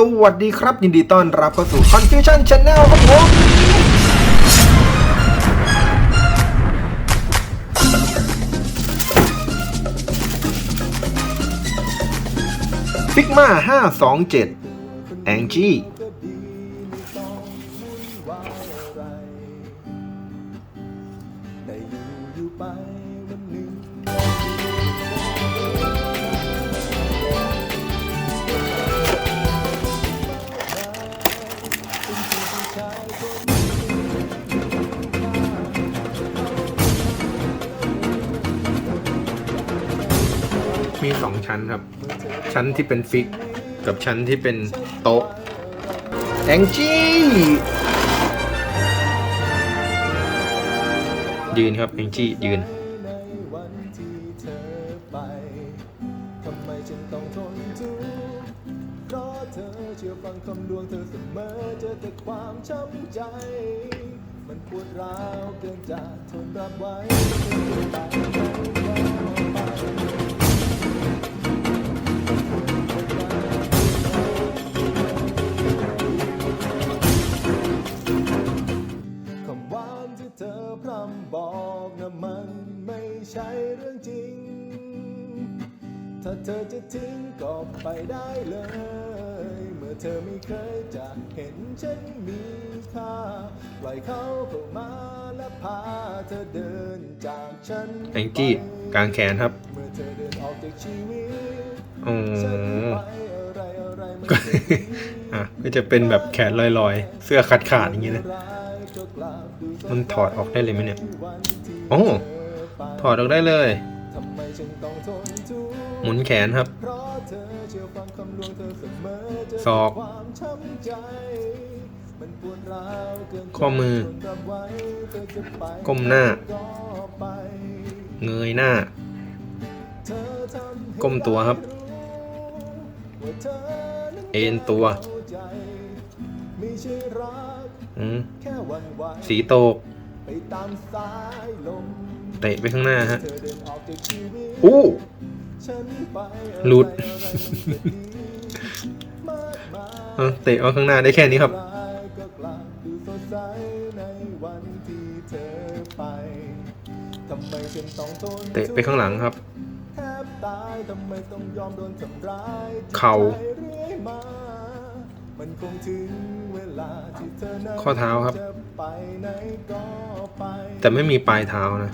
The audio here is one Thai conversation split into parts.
สวัสดีครับ ยินดีต้อนรับเข้าสู่ Confusion Channel ครับผมฟิกมา527 แองจี้ มีสองชั้นครับ ชั้นที่เป็นฟิก กับชั้นที่เป็นโต๊ะแองจี้ยืนครับแองจี้ยืนความช้ำใจมันปวดร้าวเกินจะทนรับไว้ บอกนะมันไม่ใช่เรื่องจริง ถ้าเธอจะทิ้งก็ไปได้เลย เมื่อเธอไม่เคยจะเห็นฉันมีค่าปล่อยเขาเข้ามาและพาเธอเดินจากฉันแองจี้กลางแขนครับเมื่อเธอเดินออกจากชีวิตอ๋อฉันไปอะไรอะไรมันก็ก็ดีอะก็จะเป็นแบบแขนลอยๆ เสื้อขาดขาดๆอย่างงี้นะ มันถอดออกได้เลยไหมเนี่ย โอ้ถอดออกได้เลย หมุนแขนครับ ศอก ข้อมือ ก้มหน้า เงยหน้า ก้มตัวครับ เอ็นตัว อืมแค่หวันไหวสีโตกไปตามสายลมเตะไปข้างหน้าฮะเธอเดินออกจากชีวิตอู้ฉันไปหลุดอะไรอะไรมันก็ดีมากมายเออเตะเอาข้างหน้าได้แค่นี้ครับร้ายก็กลับดูสดใสในวันที่เธอไปทำไมฉันต้องทนเตะไปข้างหลังครับแทบตายทำไมต้องยอมโดนทำร้ายเข่าจิตใจเรื่อย มามันคงถึงเวลาที่เธอนั้นข้อเท้าครับ จะไปไหนก็ไปแต่ไม่มีปลายเท้านะ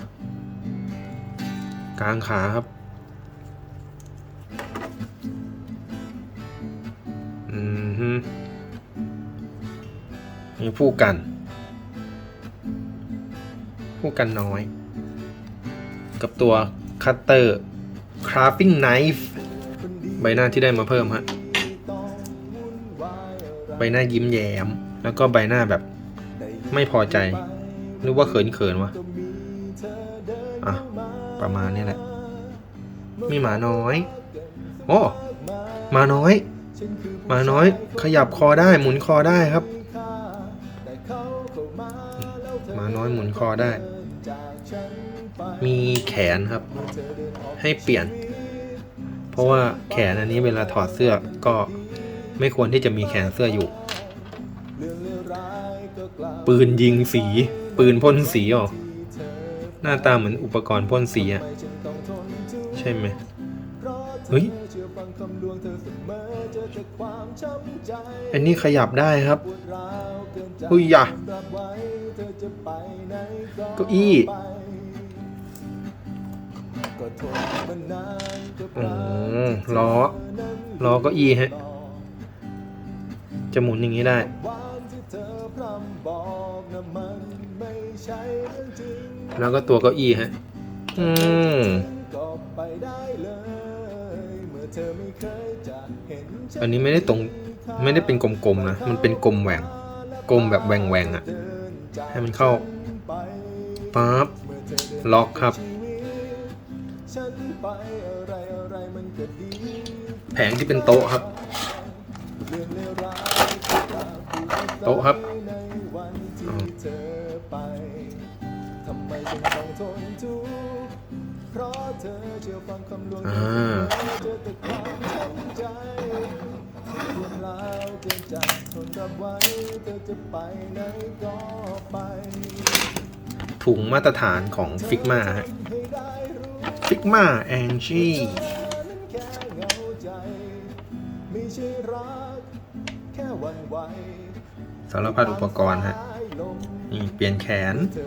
กลางขาครับ อืมฮึมีผู้กัน ผู้กันน้อย กับตัวคัตเตอร์ crafting knife ใบหน้าที่ได้มาเพิ่มฮะ ใบหน้ายิ้มแย้ม แล้วก็ใบหน้าแบบไม่พอใจ หรือว่าเขินเขินๆวะอะประมาณนี้แหละ มีหมาน้อย โอ้หมาน้อยหมาน้อย ขยับคอได้หมุนคอได้ครับหมาน้อยหมุนคอได้ มีแขนครับ ให้เปลี่ยน เพราะว่าแขนอันนี้เวลาถอดเสื้อก็ ไม่ควรที่จะมีแขนเสื้ออยู่ ปืนยิงสี ปืนพ่นสีออกหน้าตาเหมือนอุปกรณ์พ่นสีอะใช่ไหมเฮ้ยอันนี้ขยับได้ครับอุ้ยยะเก้าอี้อ๋อล้อล้อเก้าอี้ฮะ จะหมุนอย่างนี้ได้ แล้วก็ตัวเก้าอี้ฮะ อืมอันนี้ไม่ได้ตรงไม่ได้เป็นกลมๆนะ มันเป็นกลมแหวงกลมแบบแหวงแหวงอะให้มันเข้าปั๊บล็อกครับ แผงที่เป็นโต๊ะครับ โต๊ะครับอ๋อทำไมฉันต้องทนทุกข์เพราะเธอเชื่อฟังคำลวงอ่าเจอแต่ความช้ำใจปวดร้าวจะจับทนรับไว้เธอจะไปไหนก็ไปถุงมาตรฐานของฟิกมาฮะให้ได้รู้ฟิกมาแองจี้นั้นแค่เหงาใจไม่ใช่รักแค่หวันไหว สารพัดอุปกรณ์ฮะนี่เปลี่ยนแขน เรื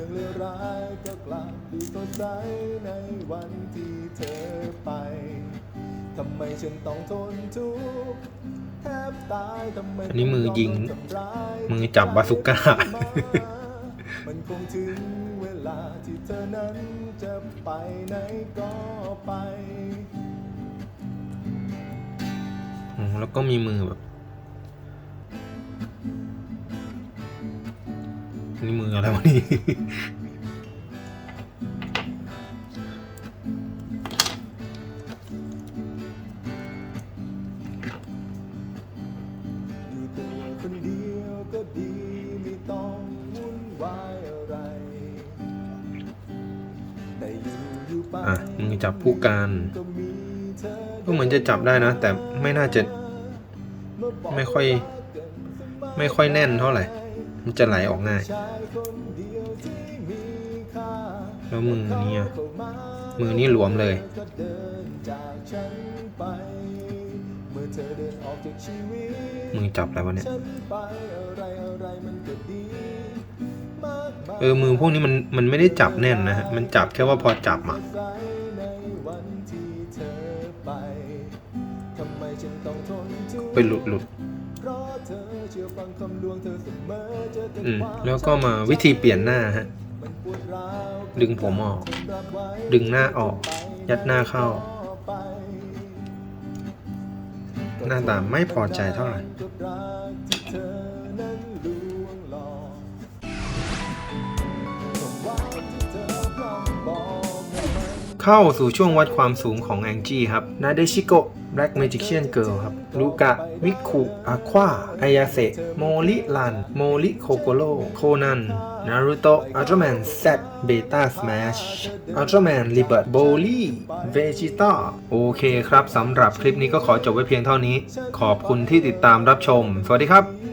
่องเลวร้ายก็กลับดูสดใสในวันที่เธอไป ทำไมฉันต้องทนทุกข์แทบตายทำไมอันนี้มือยิง มือจับบาสุก้า มันคงถึง ลาที่เธอนั้นจะไปไหนก็ไป อืมแล้วก็มีมือแบบนี่มืออะไรวะนี่ อะมือจับผู้การก็มีเธอก็เหมือนจะจับได้นะ แต่ไม่น่าจะไม่ค่อย ไม่ค่อยแน่นเท่าไหร่ มันจะไหลออกง่าย แล้วมือนี้อะมือนี้หลวมเลยมือเธอเดินออกจากชีวิตมือจับอะไรวะเนี่ย เออมือพวกนี้มันมันไม่ได้จับแน่นนะฮะมันจับแค่ว่าพอจับอะไปหลุดหลุดอืมแล้วก็มาวิธีเปลี่ยนหน้าฮะดึงผมออก ดึงหน้าออก ยัดหน้าเข้า หน้าตาไม่พอใจเท่าไหร่ เข้าสู่ช่วงวัดความสูงของแองจี้ครับ นาเดชิโกะ Black Magician Girl ครับ ลูกะ มิคุอาควาอายาเซโมริลัน โมริโคโกโรโคนัน นารูโตะอัลตร้าแมนแซเบต้าสแมชอัลตร้าแมนลิเบิร์ตโบลี่เวจิต้าโอเคครับสำหรับคลิปนี้ก็ขอจบไว้เพียงเท่านี้ ขอบคุณที่ติดตามรับชม สวัสดีครับ